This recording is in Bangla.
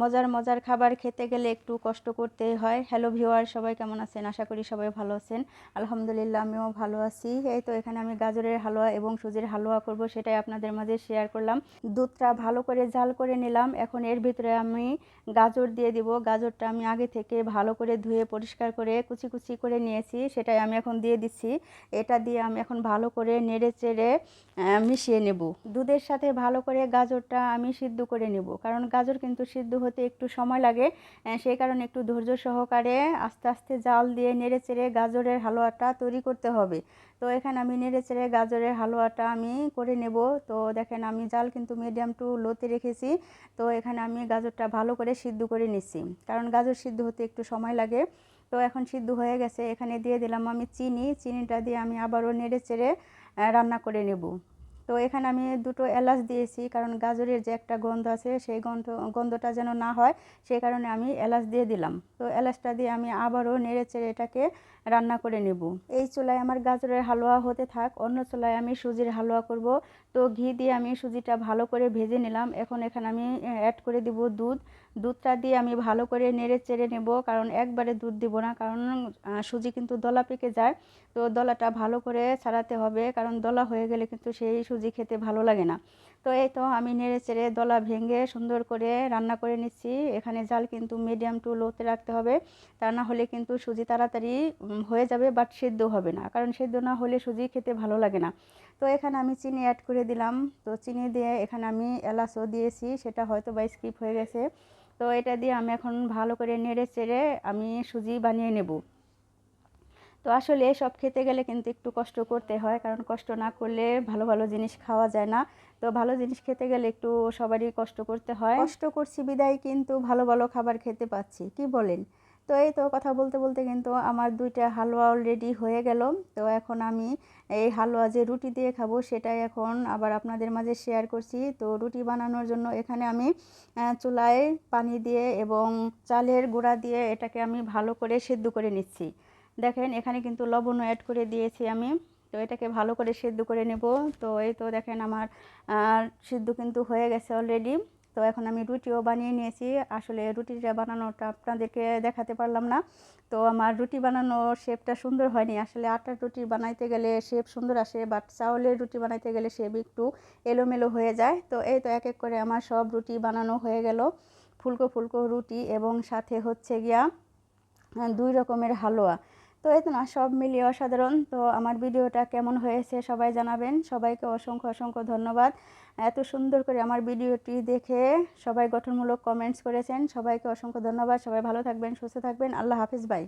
মজার মজার খাবার খেতে গেলে একটু কষ্ট করতে হয়। হ্যালো ভিওয়ার সবাই কেমন আছেন? আশা করি সবাই ভালো আছেন। আলহামদুলিল্লাহ, আমিও ভালো আছি। এই তো এখানে আমি গাজরের হালুয়া এবং সুজির হালুয়া করব, সেটাই আপনাদের মাঝে শেয়ার করলাম। দুধটা ভালো করে জাল করে নিলাম। এখন এর ভিতরে আমি গাজর দিয়ে দিব। গাজরটা আমি আগে থেকে ভালো করে ধুয়ে পরিষ্কার করে কুচি কুচি করে নিয়েছি, সেটাই আমি এখন দিয়ে দিচ্ছি। এটা দিয়ে আমি এখন ভালো করে নেড়ে চেড়ে মিশিয়ে নেব। দুধের সাথে ভালো করে গাজরটা আমি সিদ্ধ করে নেব। কারণ গাজর কিন্তু সিদ্ধ হতে একটু সময় লাগে সেই কারণে একটু ধৈর্য সহকারে আস্তে আস্তে জাল দিয়ে নেড়ে চেড়ে গাজরের হালুয়াটা তৈরি করতে হবে। তো এখানে আমি নেড়ে চেড়ে গাজরের হালুয়াটা আমি করে নেব। তো দেখেন আমি জাল কিন্তু মিডিয়াম টু লোতে রেখেছি। তো এখানে আমি গাজরটা ভালো করে সিদ্ধ করে নিচ্ছি। কারণ গাজর সিদ্ধ হতে একটু সময় লাগে। তো এখন সিদ্ধ হয়ে গেছে। এখানে দিয়ে দিলাম আমি চিনি। চিনিটা দিয়ে আমি আবারও নেড়ে চেড়ে রান্না করে নেব। তো এখানে আমি দুটো এলাচ দিয়েছি, কারণ গাজরের যে একটা গন্ধ আছে সেই গন্ধ, গন্ধটা যেন না হয়, সেই কারণে আমি এলাচ দিয়ে দিলাম। তো এলাচটা দিয়ে আমি আবারও নেড়ে চেড়ে এটাকে রান্না করে নেব। এই চুলায় আমার গাজরের হালুয়া হতে থাক, অন্য চুলায় আমি সুজির হালুয়া করব। তো ঘি দিয়ে আমি সুজিটা ভালো করে ভেজে নিলাম। এখন এখানে আমি অ্যাড করে দিব দুধ। দুধটা দিয়ে আমি ভালো করে নেড়ে চেড়ে নেব, কারণ একবারে দুধ দিব না, কারণ সুজি কিন্তু দলা পেকে যায়। তো দলাটা ভালো করে ছাড়াতে হবে, কারণ দলা হয়ে গেলে কিন্তু সেই সুজি খেতে ভালো লাগে না। তো এই তো আমি নেড়ে চেড়ে দলা ভেঙে সুন্দর করে রান্না করে নিচ্ছি। এখানে জাল কিন্তু মিডিয়াম টু লোতে রাখতে হবে। তা না হলে কিন্তু সুজি তাড়াতাড়ি হয়ে যাবে বাট সেদ্ধ হবে না। কারণ সেদ্ধ না হলে সুজি খেতে ভালো লাগে না। তো এখানে আমি চিনি অ্যাড করে দিলাম। তো চিনি দিয়ে এখানে আমি এলাচও দিয়েছি। সেটা হয়তো বা স্কিপ হয়ে গেছে। তো এটা দিয়ে আমি এখন ভালো করে নেড়ে চেড়ে আমি সুজি বানিয়ে নেব। তো আসলে সব খেতে গেলে কিন্তু একটু কষ্ট করতে হয়, কারণ কষ্ট না করলে ভালো ভালো জিনিস খাওয়া যায় না। তো ভালো জিনিস খেতে গেলে একটু সবারই কষ্ট করতে হয়। কষ্ট করছি, বিদায় কিন্তু ভালো ভালো খাবার খেতে পাচ্ছি, কি বলেন? তো এই তো কথা বলতে বলতে কিন্তু আমার দুইটা হালুয়া অলরেডি হয়ে গেল। তো এখন আমি এই হালুয়া যে রুটি দিয়ে খাব সেটাই এখন আবার আপনাদের মাঝে শেয়ার করছি। তো রুটি বানানোর জন্য এখানে আমি চুলায় পানি দিয়ে এবং চালের গুঁড়া দিয়ে এটাকে আমি ভালো করে সেদ্ধ করে নিচ্ছি। দেখেন, এখানে কিন্তু লবণও অ্যাড করে দিয়েছি আমি। তো এটাকে ভালো করে সেদ্ধ করে নেব। তো এই তো দেখেন আমার সিদ্ধ কিন্তু হয়ে গেছে অলরেডি তো এখন আমি রুটিও বানিয়ে নিয়েছি। আসলে রুটিটা বানানোটা আপনাদেরকে দেখাতে পারলাম না। তো আমার রুটি বানানোর শেপটা সুন্দর হয়নি। আসলে আটার রুটি বানাইতে গেলে শেপ সুন্দর আসে বাট চাউলের রুটি বানাইতে গেলে শেপ একটু এলোমেলো হয়ে যায়। তো এই তো এক এক করে আমার সব রুটি বানানো হয়ে গেল। ফুলকো ফুলকো রুটি এবং সাথে হচ্ছে গিয়া দুই রকমের হালুয়া। তো এই তো না, সব মিলিয়ে অসাধারণ। তো আমার ভিডিওটা কেমন হয়েছে সবাই জানাবেন। সবাইকে অসংখ্য অসংখ্য ধন্যবাদ। এত সুন্দর করে আমার ভিডিওটি দেখে সবাই গঠনমূলক কমেন্টস করেছেন। সবাইকে অসংখ্য ধন্যবাদ। সবাই ভালো থাকবেন, সুস্থ থাকবেন। আল্লাহ হাফিজ বাই